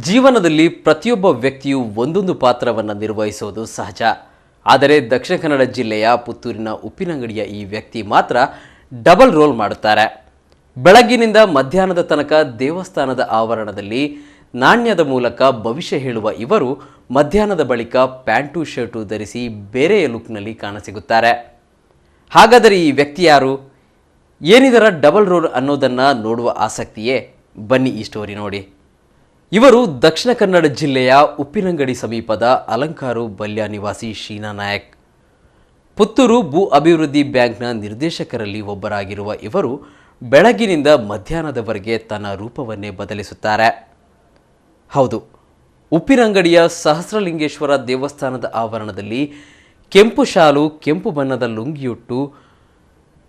ಜೀವನದಲ್ಲಿ ಪ್ರತಿಯೊಬ್ಬ ವ್ಯಕ್ತಿಯು ಒಂದೊಂದು ಪಾತ್ರವನ್ನು ನಿರ್ವಹಿಸುವುದು ಸಹಜ. ಆದರೆ ದಕ್ಷಿಣ ಕನ್ನಡ ಜಿಲ್ಲೆಯ ಪುತ್ತೂರಿನ ಉಪ್ಪಿನಂಗಡಿಯ ಈ ವ್ಯಕ್ತಿ ಮಾತ್ರ ಡಬಲ್ ರೋಲ್ ಮಾಡುತ್ತಾರೆ. ಬೆಳಗ್ಗಿನಿಂದ ಮಧ್ಯಾಹ್ನದ ತನಕ ದೇವಸ್ಥಾನದ ಆವರಣದಲ್ಲಿ ನಾಣ್ಯದ ಮೂಲಕ ಭವಿಷ್ಯ ಹೇಳುವ ಇವರು ಮಧ್ಯಾಹ್ನದ ಬಳಿಕ ಪ್ಯಾಂಟು, ಶರ್ಟು ಧರಿಸಿ ಬೇರೆಯ ಲುಕ್ನಲ್ಲಿ ಕಾಣಸಿಗುತ್ತಾರೆ. ಹಾಗಾದರೆ ಈ ವ್ಯಕ್ತಿ ಯಾರು? ಏನಿದರ ಡಬಲ್ ರೋಲ್ ಅನ್ನೋದನ್ನು ನೋಡುವ ಆಸಕ್ತಿಯೇ? ಬನ್ನಿ ಈ ಸ್ಟೋರಿ ನೋಡಿ. ಇವರು ದಕ್ಷಿಣ ಕನ್ನಡ ಜಿಲ್ಲೆಯ ಉಪ್ಪಿನಂಗಡಿ ಸಮೀಪದ ಅಲಂಕಾರು ಬಲ್ಯ ನಿವಾಸಿ ಶೀನಾ ನಾಯಕ್. ಪುತ್ತೂರು ಭೂ ಅಭಿವೃದ್ಧಿ ಬ್ಯಾಂಕ್ನ ನಿರ್ದೇಶಕರಲ್ಲಿ ಒಬ್ಬರಾಗಿರುವ ಇವರು ಬೆಳಗಿನಿಂದ ಮಧ್ಯಾಹ್ನದವರೆಗೆ ತನ್ನ ರೂಪವನ್ನೇ ಬದಲಿಸುತ್ತಾರೆ. ಹೌದು, ಉಪ್ಪಿನಂಗಡಿಯ ಸಹಸ್ರಲಿಂಗೇಶ್ವರ ದೇವಸ್ಥಾನದ ಆವರಣದಲ್ಲಿ ಕೆಂಪು ಶಾಲು, ಕೆಂಪು ಬಣ್ಣದ ಲುಂಗಿಯುಟ್ಟು,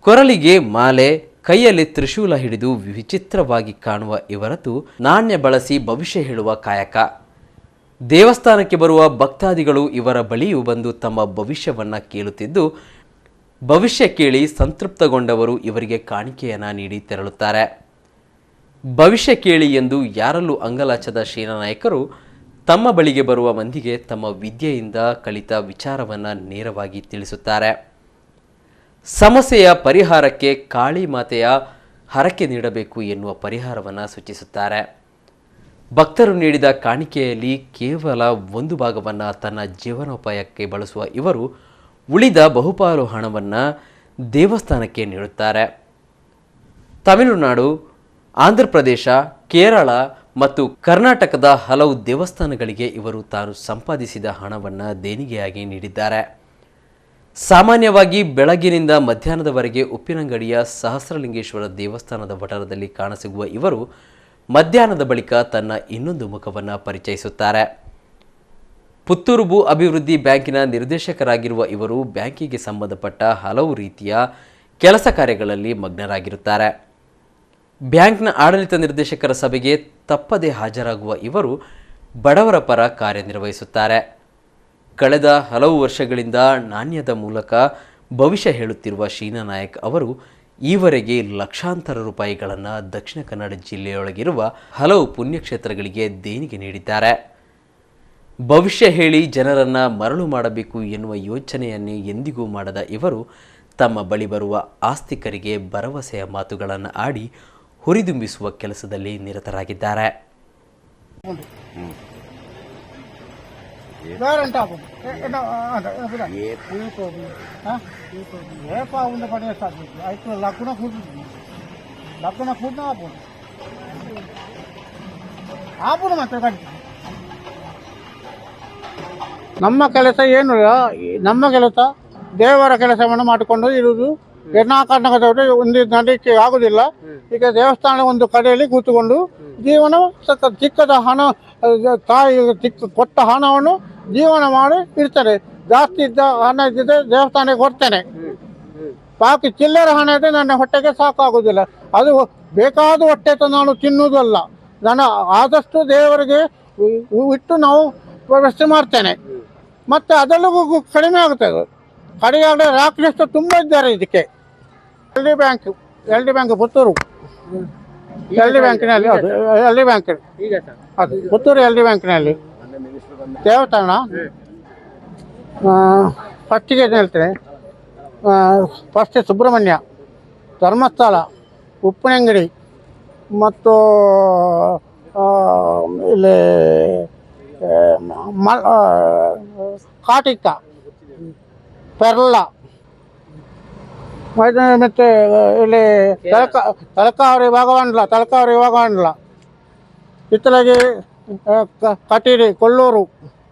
ಕೊರಳಿಗೆ ಮಾಲೆ ಕೈಯಲ್ಲಿ ತ್ರಿಶೂಲ ಹಿಡಿದು ವಿಚಿತ್ರವಾಗಿ ಕಾಣುವ ಇವರದ್ದು ನಾಣ್ಯ ಬಳಸಿ ಭವಿಷ್ಯ ಹೇಳುವ ಕಾಯಕ. ದೇವಸ್ಥಾನಕ್ಕೆ ಬರುವ ಭಕ್ತಾದಿಗಳು ಇವರ ಬಳಿಯೂ ಬಂದು ತಮ್ಮ ಭವಿಷ್ಯವನ್ನು ಕೇಳುತ್ತಿದ್ದು, ಭವಿಷ್ಯ ಕೇಳಿ ಸಂತೃಪ್ತಗೊಂಡವರು ಇವರಿಗೆ ಕಾಣಿಕೆಯನ್ನು ನೀಡಿ ತೆರಳುತ್ತಾರೆ. ಭವಿಷ್ಯ ಕೇಳಿ ಎಂದು ಯಾರಲ್ಲೂ ಅಂಗಲಾಚದ ಶ್ರೀನಾಯಕರು ನಾಯಕರು ತಮ್ಮ ಬಳಿಗೆ ಬರುವ ಮಂದಿಗೆ ತಮ್ಮ ವಿದ್ಯೆಯಿಂದ ಕಲಿತ ವಿಚಾರವನ್ನು ನೇರವಾಗಿ ತಿಳಿಸುತ್ತಾರೆ. ಸಮಸ್ಯೆಯ ಪರಿಹಾರಕ್ಕೆ ಕಾಳಿ ಮಾತೆಯ ಹರಕೆ ನೀಡಬೇಕು ಎನ್ನುವ ಪರಿಹಾರವನ್ನು ಸೂಚಿಸುತ್ತಾರೆ. ಭಕ್ತರು ನೀಡಿದ ಕಾಣಿಕೆಯಲ್ಲಿ ಕೇವಲ ಒಂದು ಭಾಗವನ್ನು ತನ್ನ ಜೀವನೋಪಾಯಕ್ಕೆ ಬಳಸುವ ಇವರು ಉಳಿದ ಬಹುಪಾಲು ಹಣವನ್ನು ದೇವಸ್ಥಾನಕ್ಕೆ ನೀಡುತ್ತಾರೆ. ತಮಿಳುನಾಡು, ಆಂಧ್ರ ಪ್ರದೇಶ, ಕೇರಳ ಮತ್ತು ಕರ್ನಾಟಕದ ಹಲವು ದೇವಸ್ಥಾನಗಳಿಗೆ ಇವರು ತಾನು ಸಂಪಾದಿಸಿದ ಹಣವನ್ನು ದೇಣಿಗೆಯಾಗಿ ನೀಡಿದ್ದಾರೆ. ಸಾಮಾನ್ಯವಾಗಿ ಬೆಳಗಿನಿಂದ ಮಧ್ಯಾಹ್ನದವರೆಗೆ ಉಪ್ಪಿನಂಗಡಿಯ ಸಹಸ್ರಲಿಂಗೇಶ್ವರ ದೇವಸ್ಥಾನದ ವಠಾರದಲ್ಲಿ ಕಾಣಸಿಗುವ ಇವರು ಮಧ್ಯಾಹ್ನದ ಬಳಿಕ ತನ್ನ ಇನ್ನೊಂದು ಮುಖವನ್ನು ಪರಿಚಯಿಸುತ್ತಾರೆ. ಪುತ್ತೂರು ಅಭಿವೃದ್ಧಿ ಬ್ಯಾಂಕಿನ ನಿರ್ದೇಶಕರಾಗಿರುವ ಇವರು ಬ್ಯಾಂಕಿಗೆ ಸಂಬಂಧಪಟ್ಟ ಹಲವು ರೀತಿಯ ಕೆಲಸ ಕಾರ್ಯಗಳಲ್ಲಿ ಮಗ್ನರಾಗಿರುತ್ತಾರೆ. ಬ್ಯಾಂಕ್ನ ಆಡಳಿತ ನಿರ್ದೇಶಕರ ಸಭೆಗೆ ತಪ್ಪದೇ ಹಾಜರಾಗುವ ಇವರು ಬಡವರ ಪರ ಕಾರ್ಯನಿರ್ವಹಿಸುತ್ತಾರೆ. ಕಳೆದ ಹಲವು ವರ್ಷಗಳಿಂದ ನಾಣ್ಯದ ಮೂಲಕ ಭವಿಷ್ಯ ಹೇಳುತ್ತಿರುವ ಶೀನಾ ನಾಯಕ್ ಅವರು ಈವರೆಗೆ ಲಕ್ಷಾಂತರ ರೂಪಾಯಿಗಳನ್ನು ದಕ್ಷಿಣ ಕನ್ನಡ ಜಿಲ್ಲೆಯೊಳಗಿರುವ ಹಲವು ಪುಣ್ಯಕ್ಷೇತ್ರಗಳಿಗೆ ದೇಣಿಗೆ ನೀಡಿದ್ದಾರೆ. ಭವಿಷ್ಯ ಹೇಳಿ ಜನರನ್ನು ಮರಳು ಮಾಡಬೇಕು ಎನ್ನುವ ಯೋಚನೆಯನ್ನೇ ಎಂದಿಗೂ ಮಾಡದ ಇವರು ತಮ್ಮ ಬಳಿ ಬರುವ ಆಸ್ತಿಕರಿಗೆ ಭರವಸೆಯ ಮಾತುಗಳನ್ನು ಆಡಿ ಹುರಿದುಂಬಿಸುವ ಕೆಲಸದಲ್ಲಿ ನಿರತರಾಗಿದ್ದಾರೆ. ನಮ್ಮ ಕೆಲಸ ಏನು ನಮ್ಮ ಕೆಲಸ ದೇವರ ಕೆಲಸವನ್ನು ಮಾಡಿಕೊಂಡು ಇರುವುದು ಎಲ್ಲ ಕಾರಣದವರು ಒಂದು ನಡೀಕೆ ಆಗುದಿಲ್ಲ ಈಗ ದೇವಸ್ಥಾನ ಒಂದು ಕಡೆಯಲ್ಲಿ ಕೂತುಕೊಂಡು ಜೀವನ ಚಿಕ್ಕದ ಹಣ ತಾಯಿ ಚಿಕ್ಕ ಕೊಟ್ಟ ಹಣವನ್ನು ಜೀವನ ಮಾಡಿ ಇರ್ತಾರೆ ಜಾಸ್ತಿ ಇದ್ದ ಹಣ ಇದ್ದಿದ್ದರೆ ದೇವಸ್ಥಾನಕ್ಕೆ ಕೊಡ್ತೇನೆ ಬಾಕಿ ಚಿಲ್ಲರೆ ಹಣ ಇದೆ ನನ್ನ ಹೊಟ್ಟೆಗೆ ಸಾಕಾಗುವುದಿಲ್ಲ. ಅದು ಬೇಕಾದ ಹೊಟ್ಟೆ ತ ನಾನು ತಿನ್ನುವುದಲ್ಲ. ನಾನು ಆದಷ್ಟು ದೇವರಿಗೆ ಇಟ್ಟು ನಾವು ವ್ಯವಸ್ಥೆ ಮಾಡ್ತೇನೆ. ಮತ್ತು ಅದರಲ್ಲೂ ಕಡಿಮೆ ಆಗುತ್ತದೆ ಕಡಿಮೆ ಆದರೆ ರಾಕ್ಷಸ ತುಂಬ ಇದ್ದಾರೆ ಇದಕ್ಕೆ. L D bank L D bank Puttur. L D ಬ್ಯಾಂಕಿನಲ್ಲಿ ಅದು ಎಲ್ ಡಿ ಬ್ಯಾಂಕ್ ಅದು ಪುತ್ತೂರು ಎಲ್ ಡಿ ಬ್ಯಾಂಕಿನಲ್ಲಿ. ದೇವಸ್ಥಾನ ಫಸ್ಟಿಗೆ ಏನು ಹೇಳ್ತೇನೆ? ಫಸ್ಟ್ ಸುಬ್ರಹ್ಮಣ್ಯ ಧರ್ಮಸ್ಥಳ ಉಪ್ಪಿನಂಗಡಿ ಮತ್ತು ಇಲ್ಲಿ ಆ, ಮ ಆ, ಕಾಟಿಕ ಪೆರ್ಲ ಮತ್ತು ಮತ್ತೆ ಇಲ್ಲಿ ತಲಕ ತಲಕಾವರಿ ಭಾಗವಂಡ್ಲ ತಲಕಾವರಿ ಭಾಗವಂಡ್ಲ. ಇತ್ತಲಾಗಿ కటిరి కొల్లూరు